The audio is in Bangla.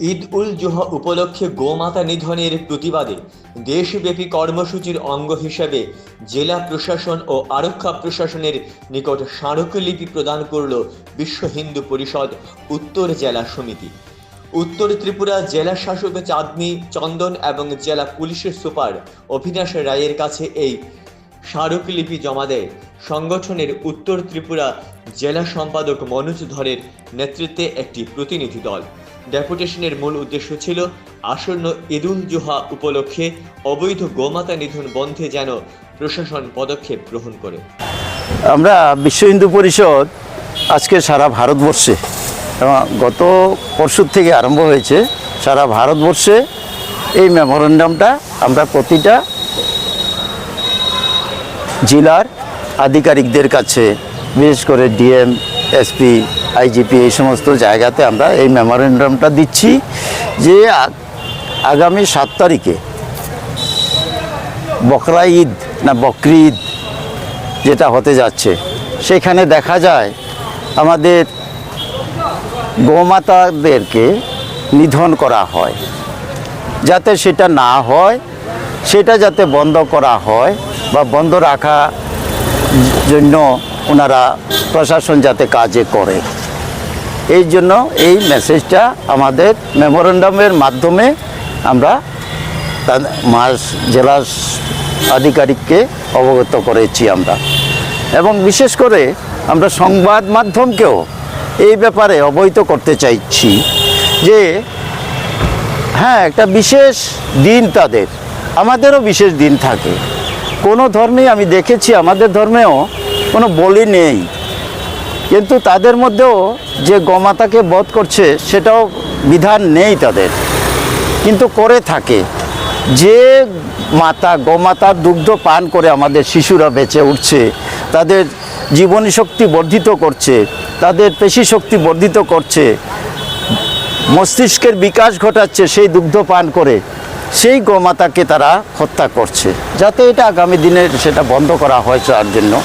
ঈদ উল জুহা উপলক্ষে গোমাতা নিধনের প্রতিবাদে দেশব্যাপী কর্মসূচির অঙ্গ হিসেবে জেলা প্রশাসন ও আরক্ষা প্রশাসনের নিকট স্মারকলিপি প্রদান করল বিশ্ব হিন্দু পরিষদ উত্তর জেলা সমিতি। উত্তর ত্রিপুরা জেলা শাসক চাঁদনি চন্দন এবং জেলা পুলিশের সুপার অভিনাশ রায়ের কাছে এই স্মারকলিপি জমা দেয়। সংগঠনের উত্তর ত্রিপুরা জেলা সম্পাদক মনোজ ধরের নেতৃত্বে একটি প্রতিনিধি দল। ডেপুটেশনের মূল উদ্দেশ্য ছিল আসন্ন ঈদুল জুহা উপলক্ষে অবৈধ গোমাতা নিধন বন্ধে যেন প্রশাসন পদক্ষেপ গ্রহণ করে। আমরা বিশ্ব হিন্দু পরিষদ আজকে সারা ভারতবর্ষে এবং গত পরশু থেকে আরম্ভ হয়েছে, সারা ভারতবর্ষে এই মেমোরেন্ডামটা আমরা প্রতিটা জেলার আধিকারিকদের কাছে, বিশেষ করে ডিএম, এসপি, আইজিপি এই সমস্ত জায়গাতে আমরা এই মেমোরেন্ডামটা দিচ্ছি যে আগামী সাত তারিখে বকরা ঈদ না বকরি ঈদ যেটা হতে যাচ্ছে, সেখানে দেখা যায় আমাদের গোমাতাদেরকে নিধন করা হয়। যাতে সেটা না হয়, সেটা যাতে বন্ধ করা হয় বা বন্ধ রাখা জন্য ওনারা প্রশাসন যাতে কাজে করে। এই জন্য এই মেসেজটা আমাদের মেমোরেন্ডামের মাধ্যমে আমরা মাস জেলা আধিকারিককে অবগত করেছি আমরা। এবং বিশেষ করে আমরা সংবাদ মাধ্যমকেও এই ব্যাপারে অবহিত করতে চাইছি যে হ্যাঁ একটা বিশেষ দিন তাদের। আমাদেরও বিশেষ দিন থাকে। কোনো ধর্মে আমি দেখেছি, আমাদের ধর্মেও কোনো বলি নেই। কিন্তু তাদের মধ্যেও যে গমাতাকে বধ করছে, সেটাও বিধান নেই তাদের। কিন্তু করে থাকে। যে মাতা গোমাতার দুগ্ধ পান করে আমাদের শিশুরা বেঁচে উঠছে, তাদের জীবনী শক্তি বর্ধিত করছে, তাদের পেশি শক্তি বর্ধিত করছে, মস্তিষ্কের বিকাশ ঘটাচ্ছে সেই দুগ্ধ পান করে সেই গোমাতাকে তারা হত্যা করছে। যাতে এটা আগামী দিনে সেটা বন্ধ করা হয় তার জন্য।